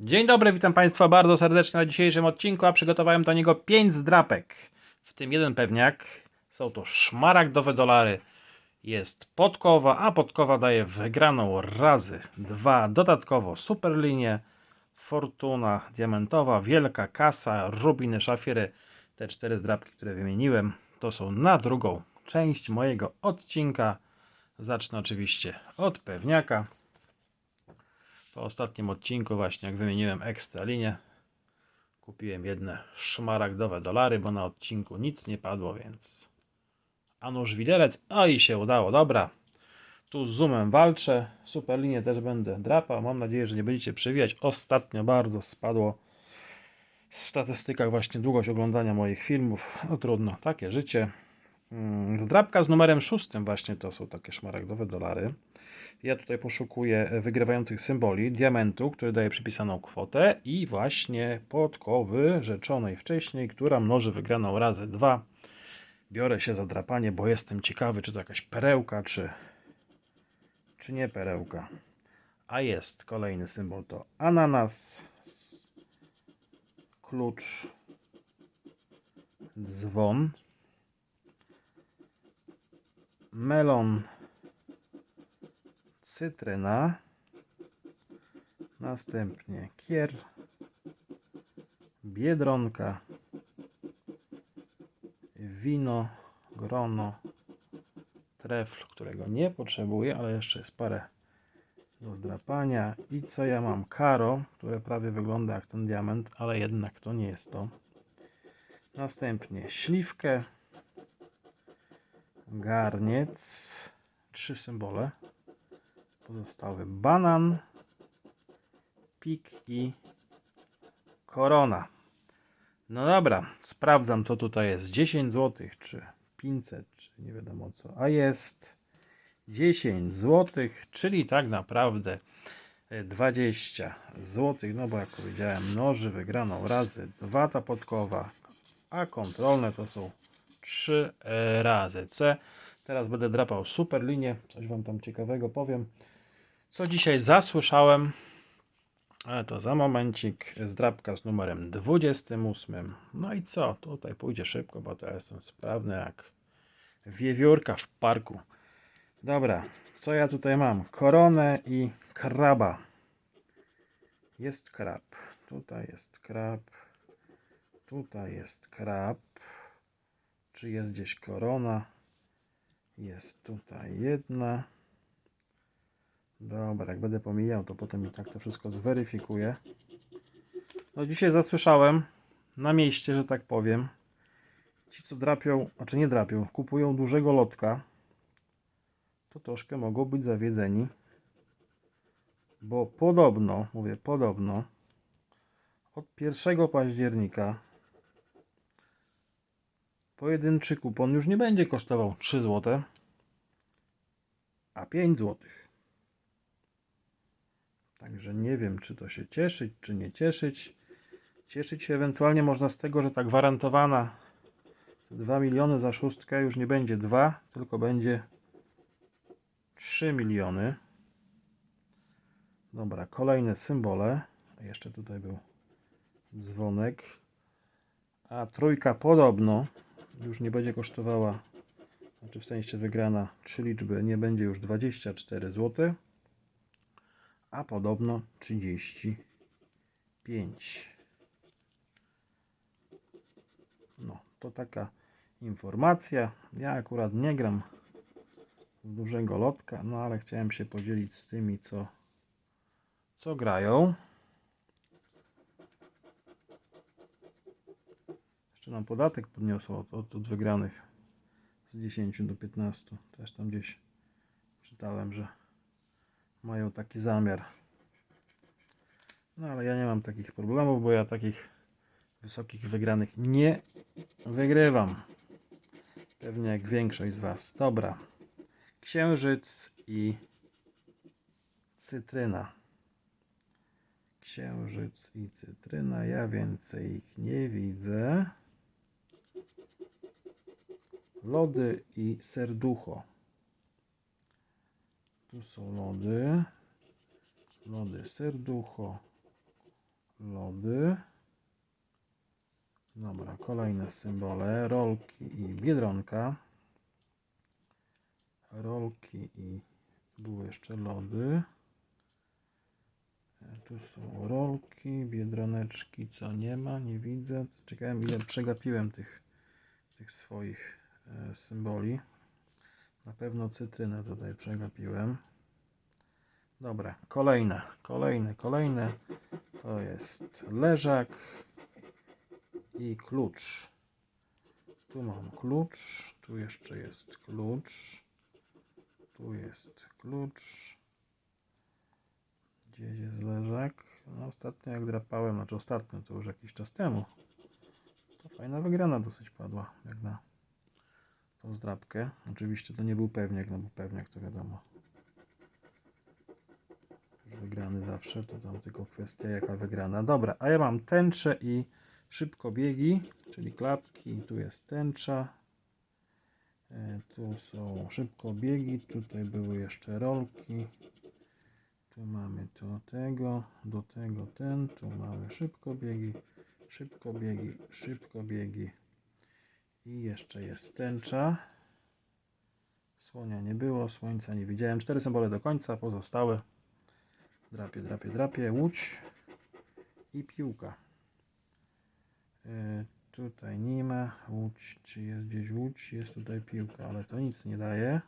Dzień dobry, witam Państwa bardzo serdecznie na dzisiejszym odcinku, a przygotowałem do niego 5 zdrapek, w tym jeden pewniak. Są to szmaragdowe dolary, jest podkowa, a podkowa daje wygraną razy dwa, dodatkowo superlinie, fortuna diamentowa, wielka kasa, rubiny, szafiry. Te cztery zdrapki, które wymieniłem, to są na drugą część mojego odcinka. Zacznę oczywiście od pewniaka. Po ostatnim odcinku właśnie jak wymieniłem ekstra linię kupiłem jedne szmaragdowe dolary, bo na odcinku nic nie padło, więc a nóż widelec, o i się udało, dobra. Tu z zoomem walczę, super linię też będę drapał, mam nadzieję, że nie będziecie przewijać. Ostatnio bardzo spadło w statystykach właśnie długość oglądania moich filmów, no trudno, takie życie. Mm, Drapka z numerem szóstym właśnie to są takie szmaragdowe dolary. Ja tutaj poszukuję wygrywających symboli, diamentu, który daje przypisaną kwotę i właśnie podkowy rzeczonej wcześniej, która mnoży wygraną razy dwa. Biorę się za drapanie, bo jestem ciekawy, czy to jakaś perełka, czy, czy nie perełka. A jest kolejny symbol, to ananas, klucz, dzwon, melon, cytryna, następnie kier, biedronka, wino, grono, trefl, którego nie potrzebuję, ale jeszcze jest parę do zdrapania. I co ja mam? Karo, które prawie wygląda jak ten diament, ale jednak to nie jest to. Następnie śliwkę, garniec, trzy symbole. Pozostały banan, pik i korona. No dobra, sprawdzam co tutaj jest. 10 zł, czy 500, czy nie wiadomo co. A jest 10 zł, czyli tak naprawdę e, 20 zł. No bo jak powiedziałem, noży wygraną razy dwa ta podkowa, a kontrolne to są 3 razy C. Teraz będę drapał super linię. Coś wam tam ciekawego powiem. Co dzisiaj zasłyszałem, ale to za momencik. Zdrapka z numerem 28. No i co? Tutaj pójdzie szybko, bo to ja jestem sprawny jak wiewiórka w parku. Dobra, co ja tutaj mam? Koronę i kraba. Jest krab. Tutaj jest krab. Tutaj jest krab. Czy jest gdzieś korona? Jest tutaj jedna. Dobra, jak będę pomijał, to potem i tak to wszystko zweryfikuję. No dzisiaj zasłyszałem na mieście, że tak powiem. Ci co drapią, znaczy nie drapią, kupują dużego lotka, to troszkę mogą być zawiedzeni. Bo podobno, mówię podobno, od 1 października pojedynczy kupon już nie będzie kosztował 3 zł, a 5 zł. Także nie wiem, czy to się cieszyć, czy nie cieszyć. Cieszyć się ewentualnie można z tego, że ta gwarantowana 2 miliony za szóstkę już nie będzie 2, tylko będzie 3 miliony. Dobra, kolejne symbole. Jeszcze tutaj był dzwonek. A trójka podobno już nie będzie kosztowała, znaczy w sensie wygrana 3 liczby, nie będzie już 24 zł, a podobno 35. No, to taka informacja. Ja akurat nie gram z dużego lotka, no ale chciałem się podzielić z tymi, co, co grają. Jeszcze nam podatek podniosło od, od, od wygranych z 10 do 15. Też tam gdzieś czytałem, że mają taki zamiar. No ale ja nie mam takich problemów, bo ja takich wysokich wygranych nie wygrywam. Pewnie jak większość z Was. Dobra. Księżyc i cytryna. Księżyc i cytryna. Ja więcej ich nie widzę. Lody i serducho. Tu są lody. Lody serducho. lody. Dobra, kolejne symbole. Rolki i biedronka. Rolki i były jeszcze lody. Tu są rolki, biedroneczki, co nie ma, nie widzę. Czekałem ile przegapiłem tych, tych swoich symboli. Na pewno cytrynę tutaj przegapiłem. Dobra, kolejne, kolejne, kolejne. To jest leżak i klucz. Tu mam klucz, tu jeszcze jest klucz. Tu jest klucz. Gdzieś jest leżak. No, ostatnio jak drapałem, znaczy ostatnio, to już jakiś czas temu. To fajna wygrana dosyć padła, jak na tą zdrapkę. Oczywiście to nie był pewniak, no bo pewniak to wiadomo. Już wygrany zawsze, to tam tylko kwestia jaka wygrana. Dobra, a ja mam tęczę i szybkobiegi, czyli klapki. Tu jest tęcza. E, Tu są szybkobiegi, tutaj były jeszcze rolki. Tu mamy do tego, do tego ten, tu mamy szybkobiegi, szybkobiegi, szybkobiegi. I jeszcze jest tęcza. Słonia nie było, słońca nie widziałem. Cztery symbole do końca, pozostałe. Drapie, drapie, drapie, łódź i piłka. E, tutaj nie ma łódź, czy jest gdzieś łódź? Jest tutaj piłka, ale to nic nie daje.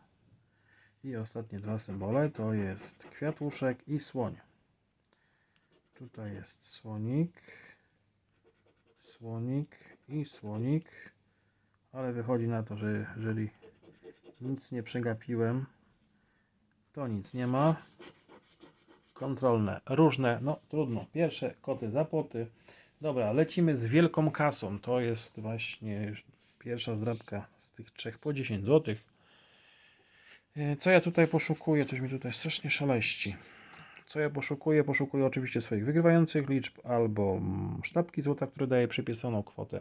I ostatnie dwa symbole to jest kwiatuszek i słoń. Tutaj jest słonik, słonik i słonik, ale wychodzi na to, że jeżeli nic nie przegapiłem, to nic nie ma. Kontrolne, różne, no trudno. Pierwsze koty za poty. Dobra, lecimy z wielką kasą. To jest właśnie pierwsza zdrabka z tych trzech po 10 zł. E, Co ja tutaj poszukuję? Coś mi tutaj strasznie szaleści. Co ja poszukuję? Poszukuję oczywiście swoich wygrywających liczb albo mm, sztabki złota, które daje przypisaną kwotę,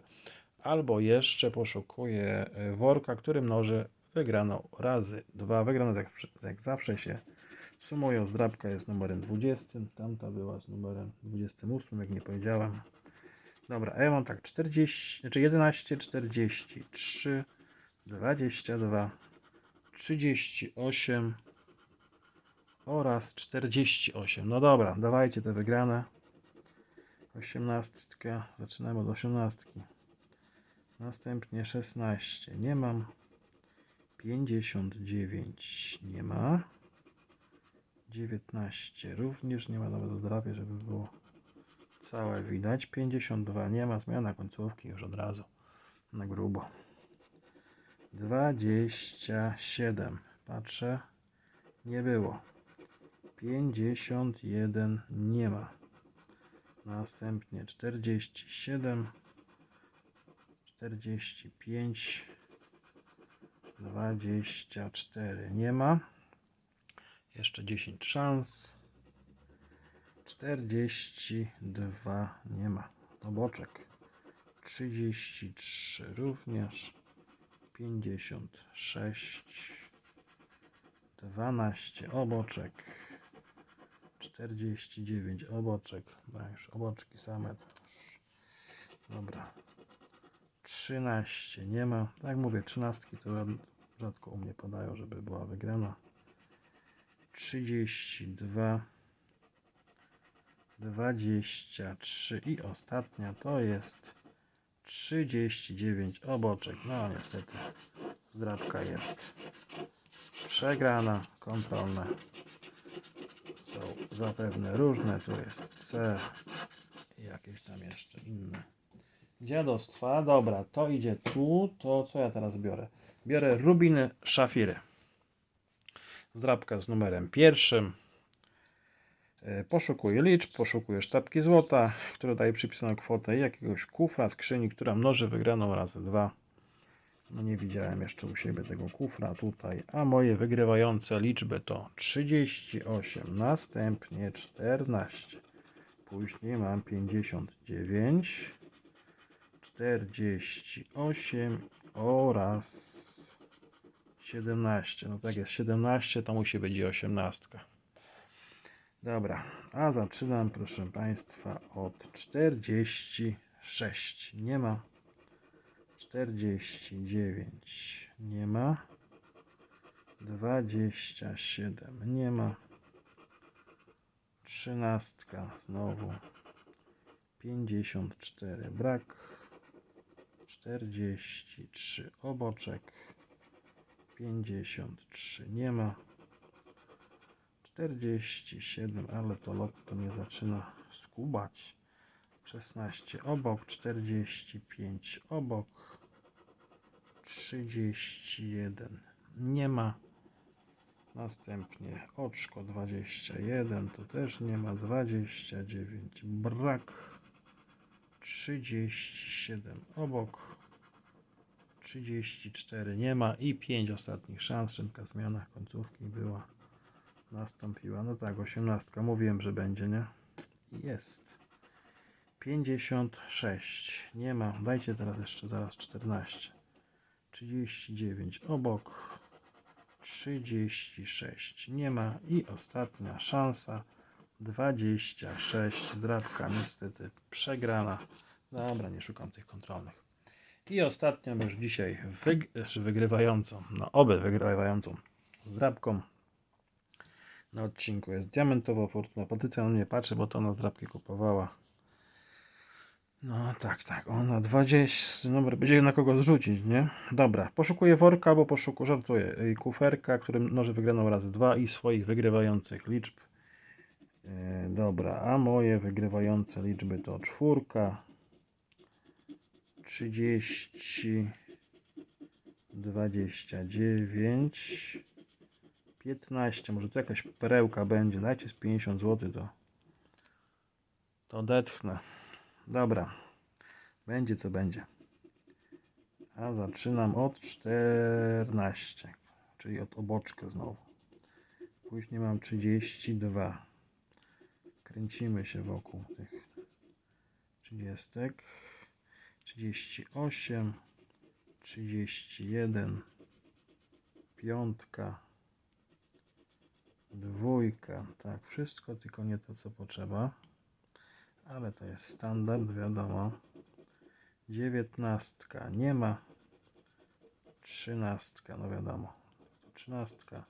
albo jeszcze poszukuję e, worka, który mnoży wygraną razy dwa. Wygrane jak, jak zawsze się sumują. Zdrabka jest numerem 20, tamta była z numerem 28, jak nie powiedziałem. Dobra, a ja mam tak 40, znaczy 11, 43, 22, 38 oraz 48. No dobra, dawajcie te wygrane. 18. Zaczynamy od 18. Następnie 16. Nie mam. 59 nie ma. 19 również nie ma nawet odrapie, żeby było całe widać. 52 nie ma. Zmiana końcówki już od razu na grubo. 27. Patrzę. Nie było. 51 nie ma. Następnie 47. 45. 24 nie ma. Jeszcze 10 szans. 42 nie ma. Oboczek. 33 również. 56 12 oboczek 49 oboczek no już oboczki same dobra 13 nie ma tak mówię 13 to rzadko u mnie podają żeby była wygrana 32 23 i ostatnia to jest 39 oboczek. No niestety zdrabka jest przegrana. Kontrolne są zapewne różne. Tu jest C i jakieś tam jeszcze inne. Dziadostwa. Dobra, to idzie tu. To co ja teraz biorę? Biorę rubiny szafiry. Zdrabka z numerem pierwszym. E, Poszukuję liczb, poszukuję sztabki złota, które daje przypisaną kwotę jakiegoś kufra, skrzyni, która mnoży wygraną razy dwa. No nie widziałem jeszcze u siebie tego kufra tutaj, a moje wygrywające liczby to 38, następnie 14, później mam 59, 48 oraz 17. No tak jest, 17 to musi być i 18. Dobra, a zaczynam, proszę Państwa, od 46. Nie ma. 49. Nie ma. 27. Nie ma. Trzynastka znowu. 54. Brak. 43. Oboczek. 53. Nie ma. 47, ale to lotto mnie zaczyna skubać. 16 obok, 45 obok, 31 nie ma. Następnie oczko 21, to też nie ma. 29 brak. 37 obok. 34 nie ma i 5 ostatnich szans. Szybka zmiana końcówki była nastąpiła. No tak, 18. Mówiłem, że będzie, nie? Jest. 56. Nie ma. Dajcie teraz jeszcze zaraz 14. 39 obok. 36 nie ma. I ostatnia szansa. 26. Zdrabka niestety przegrana. Dobra, nie szukam tych kontrolnych. I ostatnią już dzisiaj wyg- wygrywającą, no oby wygrywającą zdrabką na odcinku jest diamentowa fortuna. Patrycja na mnie patrzy, bo to ona zdrabki kupowała. No tak, tak, ona 20, numer będzie na kogo zrzucić, nie? Dobra, poszukuję worka, bo poszukuję, żartuję, kuferka, którym mnoży wygraną razy dwa i swoich wygrywających liczb. Yy, dobra, a moje wygrywające liczby to czwórka, 30, 29, 15, może tu jakaś perełka będzie, dajcie z 50 zł to, to odetchnę. Dobra, będzie co będzie. A zaczynam od 14, czyli od oboczka znowu. Później mam 32. Kręcimy się wokół tych 30. 38, 31, piątka, dwójka, tak, wszystko tylko nie to co potrzeba, ale to jest standard, wiadomo. Dziewiętnastka. Nie ma, trzynastka, no wiadomo, trzynastka,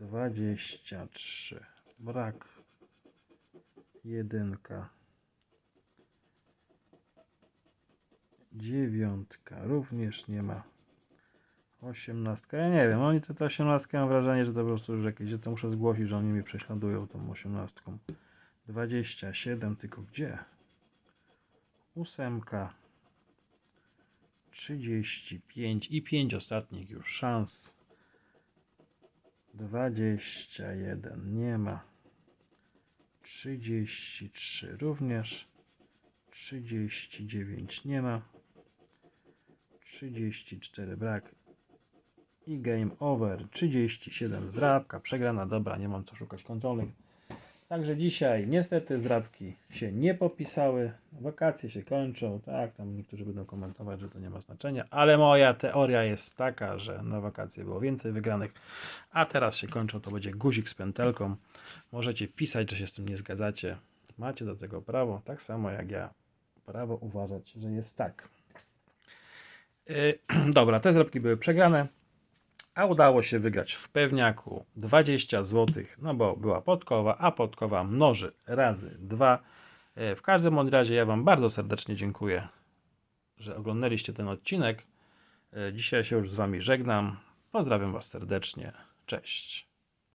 dwadzieścia trzy, brak, jedynka, dziewiątka również nie ma. Osiemnastka, ja nie wiem, oni te, te osiemnastki mam wrażenie, że to po prostu już jakieś, że to muszę zgłosić, że oni mnie prześladują tą osiemnastką. 27, tylko gdzie? Ósemka. 35 i 5 ostatnich już szans. 21 nie ma. 33 również. 39 nie ma. 34 brak. I game over. 37 zdrabka. Przegrana. Dobra, nie mam co szukać kontrolnych. Także dzisiaj niestety zdrabki się nie popisały. Wakacje się kończą. Tak, tam niektórzy będą komentować, że to nie ma znaczenia. Ale moja teoria jest taka, że na wakacje było więcej wygranych. A teraz się kończą. To będzie guzik z pętelką. Możecie pisać, że się z tym nie zgadzacie. Macie do tego prawo. Tak samo jak ja. Prawo uważać, że jest tak. Yy, dobra, te zdrabki były przegrane, a udało się wygrać w pewniaku 20 zł, no bo była podkowa, a podkowa mnoży razy 2. Yy, w każdym razie ja Wam bardzo serdecznie dziękuję, że oglądaliście ten odcinek. Yy, dzisiaj się już z Wami żegnam. Pozdrawiam Was serdecznie. Cześć.